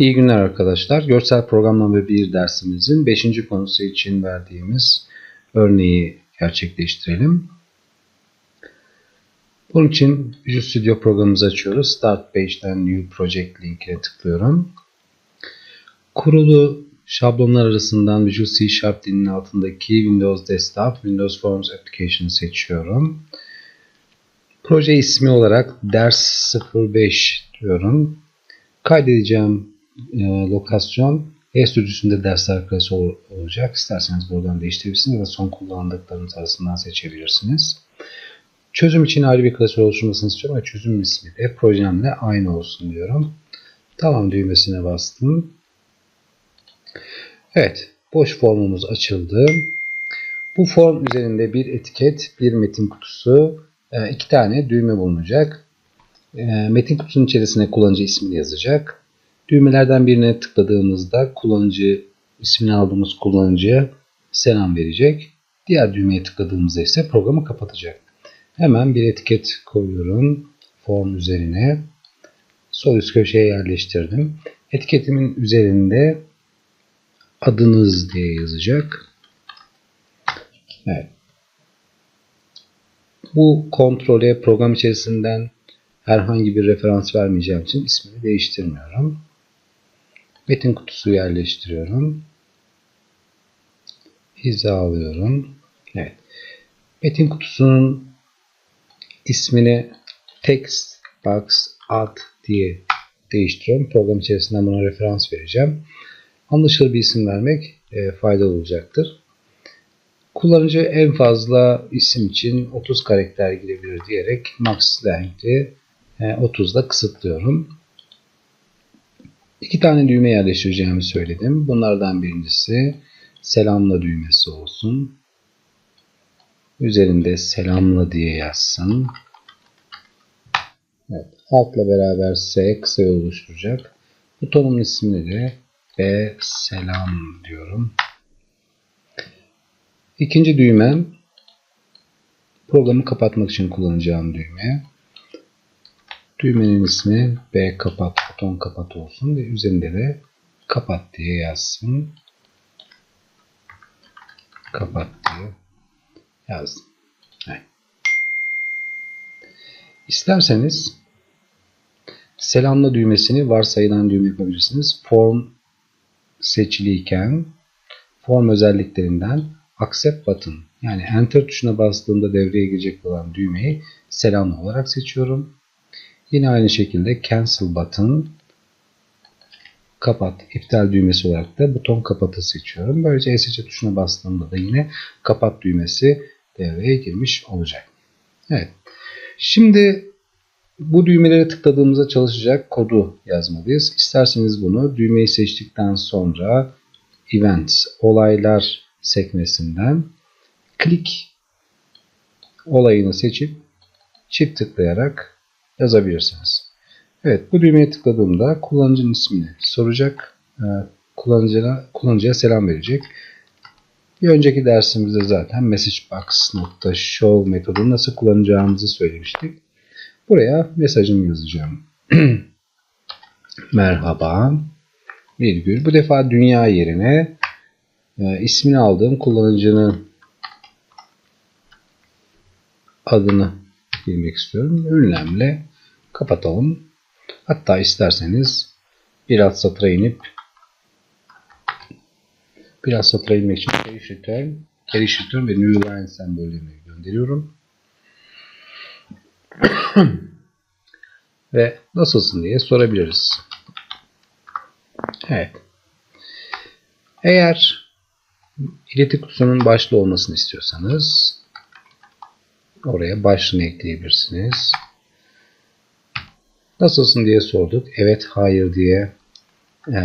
İyi günler arkadaşlar. Görsel programlama 1 dersimizin 5. konusu için verdiğimiz örneği gerçekleştirelim. Bunun için Visual Studio programımızı açıyoruz. Start Page'den New Project linkine tıklıyorum. Kurulu şablonlar arasından Visual C Sharp dilinin altındaki Windows Desktop, Windows Forms Application'ı seçiyorum. Proje ismi olarak ders 05 diyorum. Kaydedeceğim e, lokasyon e sürücüsünde dersler klası ol- olacak. İsterseniz buradan değiştirebilirsiniz ya da son kullandıklarınız arasından seçebilirsiniz. Çözüm için ayrı bir klasör oluşturmasını istiyorum ve çözüm ismi de projemle aynı olsun diyorum. Tamam düğmesine bastım. Evet, boş formumuz açıldı. Bu form üzerinde bir etiket, bir metin kutusu, e, iki tane düğme bulunacak. E, Metin kutusunun içerisine kullanıcı ismini yazacak. Düğmelerden birine tıkladığımızda kullanıcı ismini aldığımız kullanıcıya selam verecek. Diğer düğmeye tıkladığımızda ise programı kapatacak. Hemen bir etiket koyuyorum form üzerine. Sol üst köşeye yerleştirdim. Etiketimin üzerinde adınız diye yazacak. Evet. Bu kontrole program içerisinden herhangi bir referans vermeyeceğim için ismini değiştirmiyorum. Metin kutusu yerleştiriyorum. Hizalıyorum. Evet. Metin kutusunun ismini text box ad diye değiştiriyorum. Program içerisinden buna referans vereceğim. Anlaşılır bir isim vermek e, faydalı olacaktır. Kullanıcı en fazla isim için 30 karakter girebilir diyerek max length'i 30 ile kısıtlıyorum. İki tane düğme yerleştireceğimi söyledim. Bunlardan birincisi selamla düğmesi olsun. Üzerinde selamla diye yazsın. Evet, altla beraber S kısa oluşturacak. Butonun ismini de B selam diyorum. İkinci düğmem programı kapatmak için kullanacağım düğme. Düğmenin ismi B kapat, buton kapat olsun ve üzerinde de kapat diye yazsın. Kapat diye yazdım. İsterseniz selamla düğmesini varsayılan düğme yapabilirsiniz. Form seçiliyken form özelliklerinden accept button yani enter tuşuna bastığımda devreye girecek olan düğmeyi selamlı olarak seçiyorum. Yine aynı şekilde cancel button kapat iptal düğmesi olarak da buton kapatı seçiyorum. Böylece ESC tuşuna bastığımda da yine kapat düğmesi devreye girmiş olacak. Evet. Şimdi bu düğmelere tıkladığımızda çalışacak kodu yazmalıyız. İsterseniz bunu düğmeyi seçtikten sonra events, olaylar sekmesinden klik olayını seçip çift tıklayarak yazabilirsiniz. Evet bu düğmeye tıkladığımda kullanıcının ismini soracak. Ee, Kullanıcıya, kullanıcıya selam verecek. Bir önceki dersimizde zaten messagebox.show metodunu nasıl kullanacağımızı söylemiştik. Buraya mesajımı yazacağım. Merhaba virgül. Bu defa dünya yerine e, ismini aldığım kullanıcının adını girmek istiyorum. Ünlemle kapatalım. Hatta isterseniz bir alt satıra inip bir satıra inmek için carriage return, carriage return ve new line sembollerini gönderiyorum. ve nasılsın diye sorabiliriz. Evet. Eğer ileti kutusunun başlı olmasını istiyorsanız oraya başlığını ekleyebilirsiniz. Nasılsın diye sorduk. Evet, hayır diye ee,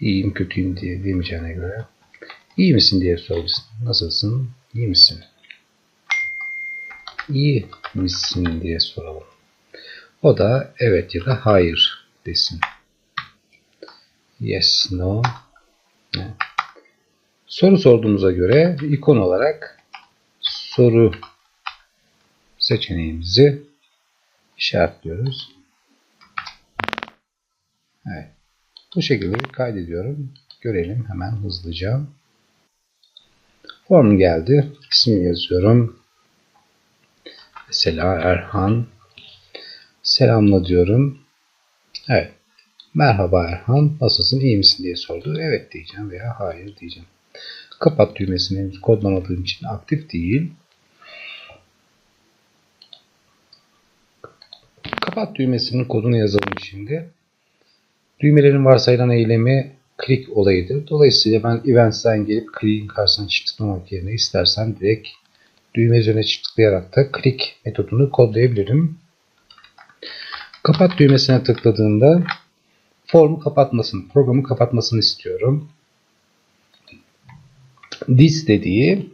iyiyim, kötüyüm diye demeyeceğine göre iyi misin diye sorabilirsin. Nasılsın? İyi misin? İyi misin diye soralım. O da evet ya da hayır desin. Yes, no. Soru sorduğumuza göre ikon olarak soru seçeneğimizi işaretliyoruz. Evet. Bu şekilde kaydediyorum. Görelim hemen hızlıca. Form geldi. İsmini yazıyorum. Mesela Erhan. Selamla diyorum. Evet. Merhaba Erhan. Nasılsın? İyi misin diye sordu. Evet diyeceğim veya hayır diyeceğim. Kapat düğmesini henüz kodlamadığım için aktif değil. Kapat düğmesinin kodunu yazalım şimdi. Düğmelerin varsayılan eylemi click olayıdır. Dolayısıyla ben events'ten gelip click'in karşısına çift yerine istersen direkt düğme üzerine çift tıklayarak da click metodunu kodlayabilirim. Kapat düğmesine tıkladığımda formu kapatmasını, programı kapatmasını istiyorum. This dediği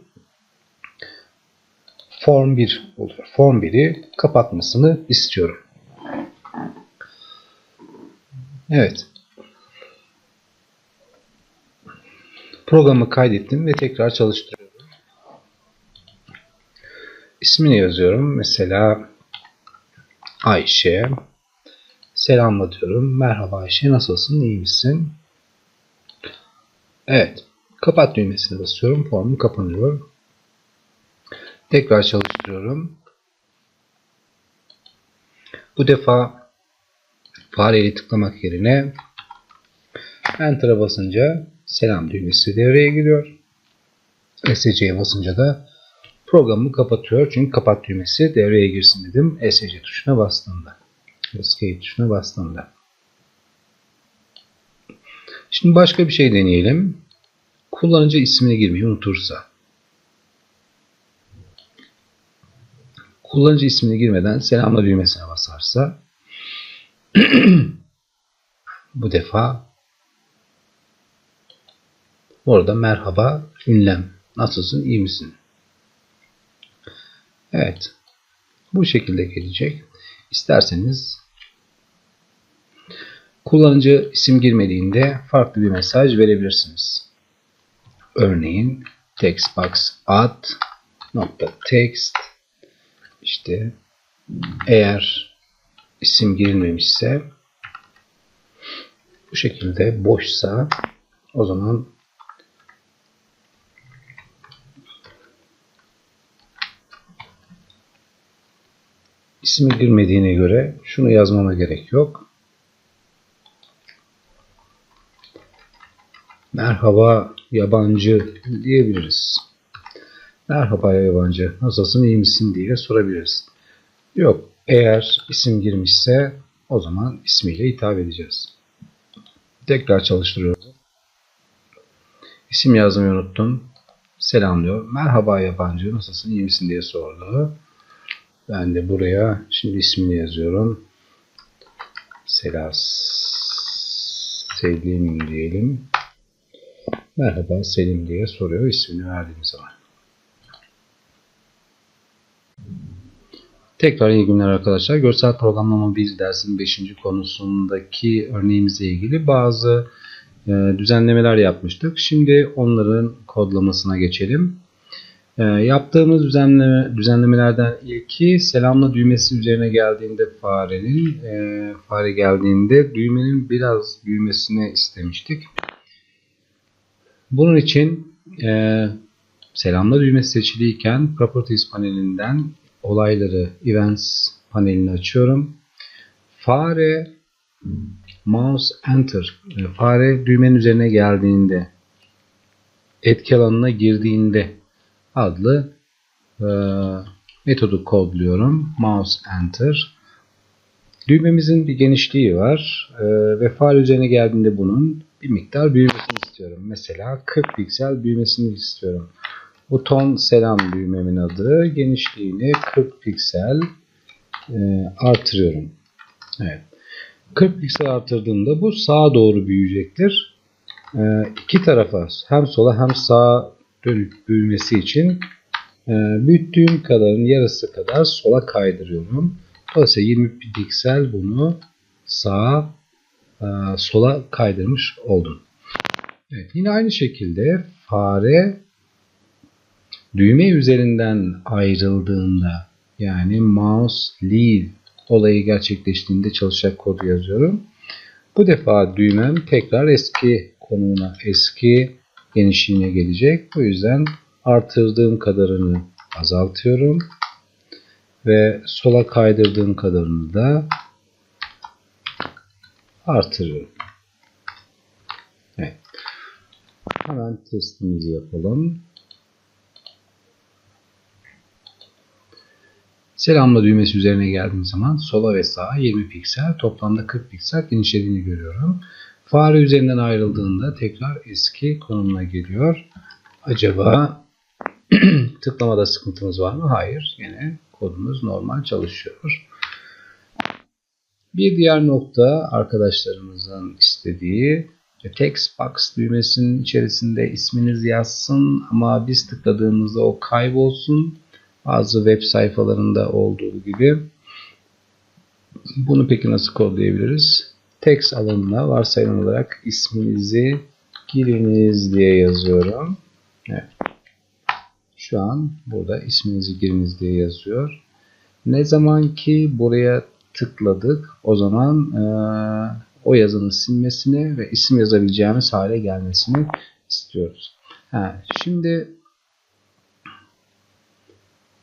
form 1 oluyor. Form 1'i kapatmasını istiyorum. Evet. Programı kaydettim ve tekrar çalıştırıyorum. İsmini yazıyorum. Mesela Ayşe. Selamla diyorum. Merhaba Ayşe nasılsın? İyi misin? Evet. Kapat düğmesine basıyorum. Formum kapanıyor. Tekrar çalıştırıyorum. Bu defa fareyi tıklamak yerine Enter'a basınca selam düğmesi devreye giriyor. SC'ye basınca da programı kapatıyor. Çünkü kapat düğmesi devreye girsin dedim. SC tuşuna bastığımda. Escape tuşuna bastığımda. Şimdi başka bir şey deneyelim. Kullanıcı ismini girmeyi unutursa. Kullanıcı ismini girmeden selamla düğmesine basarsa bu defa orada merhaba ünlem nasılsın iyi misin? Evet. Bu şekilde gelecek. İsterseniz kullanıcı isim girmediğinde farklı bir mesaj verebilirsiniz. Örneğin textbox nokta text işte eğer isim girilmemişse bu şekilde boşsa o zaman ismi girmediğine göre şunu yazmama gerek yok. Merhaba yabancı diyebiliriz. Merhaba yabancı nasılsın iyi misin diye sorabiliriz. Yok eğer isim girmişse o zaman ismiyle hitap edeceğiz. Tekrar çalıştırıyorum. İsim yazmayı unuttum. Selamlıyor. Merhaba yabancı nasılsın iyi misin diye sordu. Ben de buraya şimdi ismini yazıyorum. Selas Selim diyelim. Merhaba Selim diye soruyor ismini verdiğim zaman. Tekrar iyi günler arkadaşlar. Görsel programlama 1 dersinin 5. konusundaki örneğimizle ilgili bazı e, düzenlemeler yapmıştık. Şimdi onların kodlamasına geçelim. E, yaptığımız düzenleme, düzenlemelerden ilki selamla düğmesi üzerine geldiğinde farenin e, fare geldiğinde düğmenin biraz büyümesini istemiştik. Bunun için e, selamla düğmesi seçiliyken Properties panelinden olayları Events panelini açıyorum. Fare Mouse Enter fare düğmenin üzerine geldiğinde etki alanına girdiğinde adlı e, metodu kodluyorum. Mouse Enter. Düğmemizin bir genişliği var e, ve fare üzerine geldiğinde bunun bir miktar büyümesini istiyorum. Mesela 40 piksel büyümesini istiyorum. Buton selam düğmemin adı. Genişliğini 40 piksel e, artırıyorum. Evet. 40 piksel artırdığımda bu sağa doğru büyüyecektir. E, iki tarafa hem sola hem sağa dönüp büyümesi için e, büyüttüğüm kadarın yarısı kadar sola kaydırıyorum. Dolayısıyla 20 piksel bunu sağa e, sola kaydırmış oldum. Evet, yine aynı şekilde fare düğme üzerinden ayrıldığında yani mouse leave olayı gerçekleştiğinde çalışacak kodu yazıyorum. Bu defa düğmem tekrar eski konumuna, eski genişliğine gelecek. Bu yüzden artırdığım kadarını azaltıyorum. Ve sola kaydırdığım kadarını da artırıyorum. Evet. Hemen testimizi yapalım. Selamla düğmesi üzerine geldiğim zaman sola ve sağa 20 piksel, toplamda 40 piksel genişlediğini görüyorum. Fare üzerinden ayrıldığında tekrar eski konumuna geliyor. Acaba tıklamada sıkıntımız var mı? Hayır. Yine kodumuz normal çalışıyor. Bir diğer nokta arkadaşlarımızın istediği text box düğmesinin içerisinde isminiz yazsın ama biz tıkladığımızda o kaybolsun. Bazı web sayfalarında olduğu gibi. Bunu peki nasıl kodlayabiliriz? Text alanına varsayılan olarak isminizi giriniz diye yazıyorum. Evet. Şu an burada isminizi giriniz diye yazıyor. Ne zaman ki buraya tıkladık o zaman e, o yazının silmesini ve isim yazabileceğimiz hale gelmesini istiyoruz. Ha, şimdi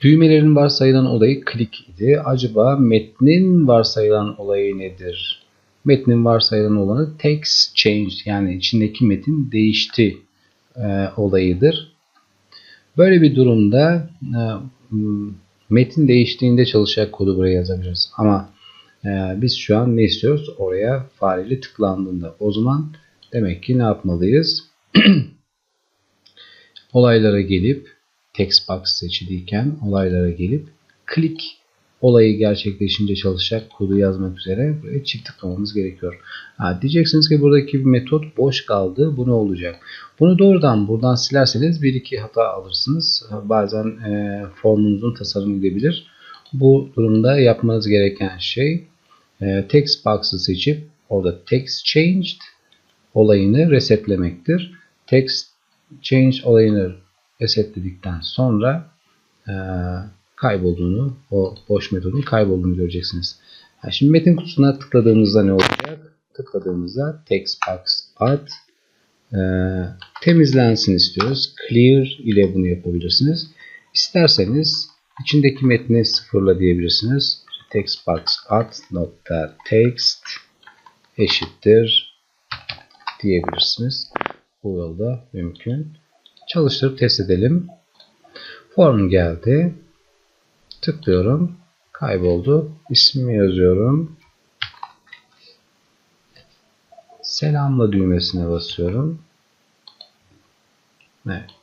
düğmelerin varsayılan olayı klik idi. Acaba metnin varsayılan olayı nedir? Metnin varsayılan olanı text change yani içindeki metin değişti e, olayıdır. Böyle bir durumda e, metin değiştiğinde çalışacak kodu buraya yazabiliriz. Ama e, biz şu an ne istiyoruz? Oraya fareyle tıklandığında. O zaman demek ki ne yapmalıyız? Olaylara gelip text box seçiliyken olaylara gelip klik olayı gerçekleşince çalışacak kodu yazmak üzere buraya çift tıklamamız gerekiyor. Ha, diyeceksiniz ki buradaki bir metot boş kaldı. Bu ne olacak? Bunu doğrudan buradan silerseniz bir iki hata alırsınız. Bazen e, formunuzun tasarımı gidebilir. Bu durumda yapmanız gereken şey e, text box'ı seçip orada text changed olayını resetlemektir. Text change olayını resetledikten sonra e, kaybolduğunu, o boş metodun kaybolduğunu göreceksiniz. Yani şimdi metin kutusuna tıkladığımızda ne olacak? Tıkladığımızda text box path e, temizlensin istiyoruz. Clear ile bunu yapabilirsiniz. İsterseniz içindeki metni sıfırla diyebilirsiniz. Text box nokta text eşittir diyebilirsiniz. Bu yolda mümkün. Çalıştırıp test edelim. Form geldi. Tıklıyorum. Kayboldu. İsmimi yazıyorum. Selamla düğmesine basıyorum. Evet.